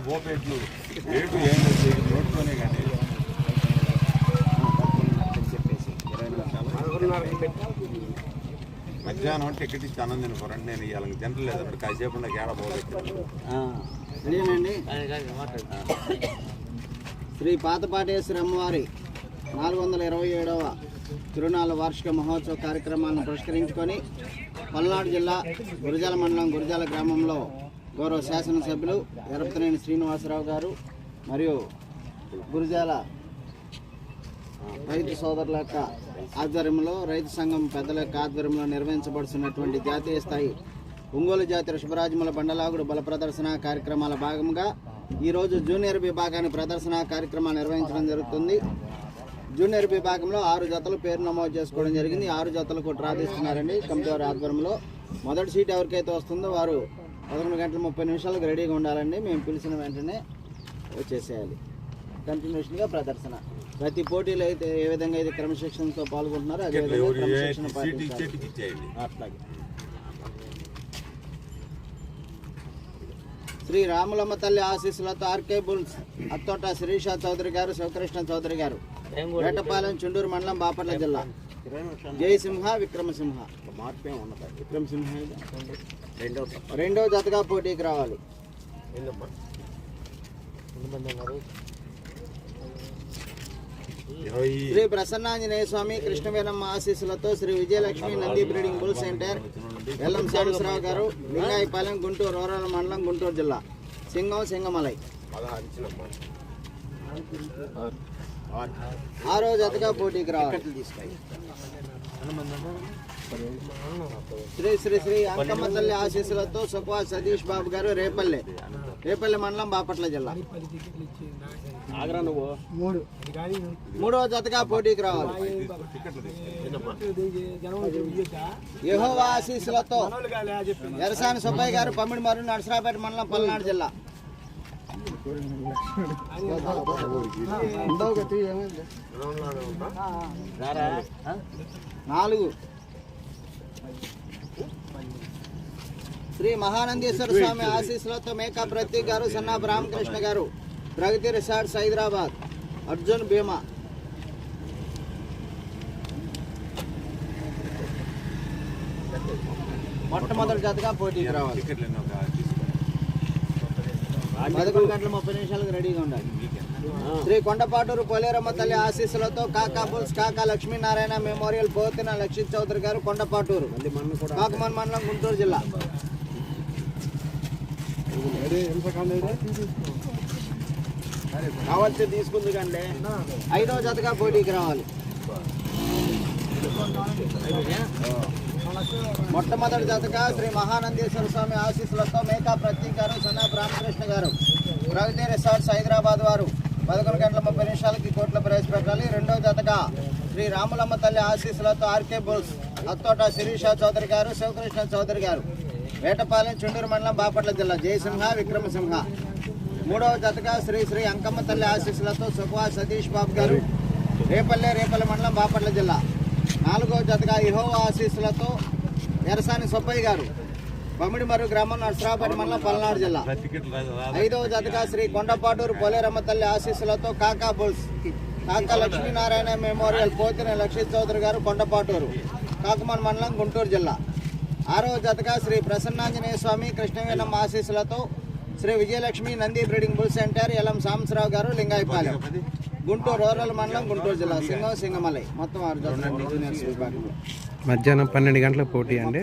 బోపేట్లు rate ఏం లేదు కానీ మధ్యాహ్నం టికెట్ ఇచ్చి అన్నం తినుకోరండి నేను ఇవాళ జనరల్ లేదు అక్కడ కాసేపు నాకు ఏడ పోగొట్టు శ్రీ పాతపాటేశ్వర అమ్మవారి నాలుగు వందల ఇరవై ఏడవ తిరునాళ్ళ వార్షిక మహోత్సవ కార్యక్రమాలను పురస్కరించుకొని పల్నాడు జిల్లా గురజాల మండలం గురజాల గ్రామంలో గౌరవ శాసనసభ్యులు ఎరపతనేని శ్రీనివాసరావు గారు మరియు గురజాల రైతు సోదరుల యొక్క ఆధ్వర్యంలో రైతు సంఘం పెద్దల యొక్క ఆధ్వర్యంలో నిర్వహించబడుతున్నటువంటి జాతీయ స్థాయి ఒంగోలు జాతి ఋషభరాజముల బండలాగుడు బల ప్రదర్శన కార్యక్రమాల భాగంగా ఈరోజు జూనియర్ విభాగాన్ని ప్రదర్శన కార్యక్రమాలు నిర్వహించడం జరుగుతుంది. జూనియర్ విభాగంలో ఆరు జతలు పేరు నమోదు చేసుకోవడం జరిగింది. ఆరు జతలకు డ్రా తీస్తున్నారండి. కమిటీ వారి ఆధ్వర్యంలో మొదటి సీట్ ఎవరికైతే వస్తుందో వారు పదకొండు గంటల ముప్పై నిమిషాలకు రెడీగా ఉండాలండి. మేము పిలిచిన వెంటనే వచ్చేసేయాలి. కంటిన్యూషన్గా ప్రదర్శన. ప్రతి పోటీలో అయితే ఏ విధంగా అయితే క్రమశిక్షణతో పాల్గొంటున్నారో అదే టికెట్లు విధంగా ఎవరు ఏ క్రమశిక్షణ పాటించాలి. అట్లాగే. శ్రీ రాములమ్మ తల్లి ఆశీస్సులతో ఆర్కే బుల్స్ అత్తోట శిరీష చౌదరి గారు శివకృష్ణ చౌదరి గారు. వేటపాలెం చుండూరు మండలం బాపట్ల జిల్లా. జయసింహ విక్రమసింహ మార్పే ఉన్నది విక్రమసింహ. రెండవ రెండవ జతగా పోటీకి రావాలి. శ్రీ ప్రసన్నాంజనేయ స్వామి కృష్ణవేనమ్మ ఆశీస్సులతో Shri Vijayalakshmi Nandi breeding bull centre LM Sambasrao గారు లింగాయపాలెం గుంటూరు రూరల్ మండలం గుంటూరు జిల్లా. సింగం సింగమలై. ఆరో జతగా పోటీకి రావాలి. శ్రీ శ్రీ శ్రీ అంకమ్మ తల్లి ఆశీస్సులతో సుఖవా సతీష్ బాబు గారు రేపల్లె. రేపల్లె మండలం బాపట్ల జిల్లా. మూడవ జతగా పోటీకి రావాలి. యెహోవా ఆశీస్సులతో ఎరసాని సుబ్బయ్య గారు పమ్మిడి మరు నరసరాపేట మండలం పల్నాడు జిల్లా. నాలుగు. శ్రీ మహానందేశ్వర స్వామి ఆశీస్సులతో మేకా ప్రతీక్ గారు సన్నాపు రామకృష్ణ గారు ప్రగతి రిసార్ట్స్ హైదరాబాద్ అర్జున్ భీమా. మొట్టమొదటి జతగా పోటీకి రావాలి. పదకొండు గంటల ముప్పై నిమిషాలకు రెడీగా ఉండాలి. శ్రీ కొండపాటూరు పోలేరమ్మ తల్లి ఆశీస్సులతో కాకా బుల్స్ కాకా లక్ష్మీనారాయణ మెమోరియల్ పోతిన లక్షిత్ చౌదరి గారు కొండపాటూరు. కాకమన్ మండలం గుంటూరు జిల్లా. కావచ్చు తీసుకుంది కండి ఐదో జతగా పోటీకి రావాలి. మొట్టమొదటి జతగా శ్రీ మహానందేశ్వర స్వామి ఆశీస్సులతో మేకా ప్రతీక్ గారు సన్నాపు రామకృష్ణ గారు. ప్రగతి రిసార్ట్స్ హైదరాబాద్ వారు. పదకొండు గంటల ముప్పై నిమిషాలకి కోట్లు ప్రవేశపెట్టాలి. రెండవ జతగా శ్రీ రాములమ్మ తల్లి ఆశీస్సులతో ఆర్కే బుల్స్ అత్తోట శిరీష చౌదరి గారు శివకృష్ణ చౌదరి గారు. వేటపాలెం చుండూరు మండలం బాపట్ల జిల్లా. జయసింహ విక్రమసింహ. మూడవ జతగా శ్రీ శ్రీ అంకమ్మ తల్లి ఆశీస్సులతో సుఖవా సతీష్ బాబు గారు రేపల్లె రేపల్లె మండలం బాపట్ల జిల్లా. నాలుగవ జతగా ఇహో ఆశీస్సులతో ఎరసాని సుబ్బయ్య గారు. బమ్మిడిమరు గ్రామం నర్సరావుపేట మండలం పల్నాడు జిల్లా. ఐదవ జతగా శ్రీ కొండపాటూరు పోలేరమ్మ తల్లి ఆశీస్సులతో కాకా బుల్స్ కాకా లక్ష్మీనారాయణ మెమోరియల్ పోతిన లక్ష్మీ చౌదరి గారు కొండపాటూరు కాకుమాన్ మండలం గుంటూరు జిల్లా. ఆరో జతగా శ్రీ ప్రసన్నాంజనేయ స్వామి కృష్ణవేణం ఆశీస్సులతో Shri Vijayalakshmi Nandi breeding bull centre LM Sambasrao గారు లింగాయపాలెం. గుంటూరు రూరల్ మండలం గుంటూరు జిల్లా సింగం సింగమలై. మొత్తం ఆరు జతలు మధ్యాహ్నం పన్నెండు గంటల పోటీ అండి.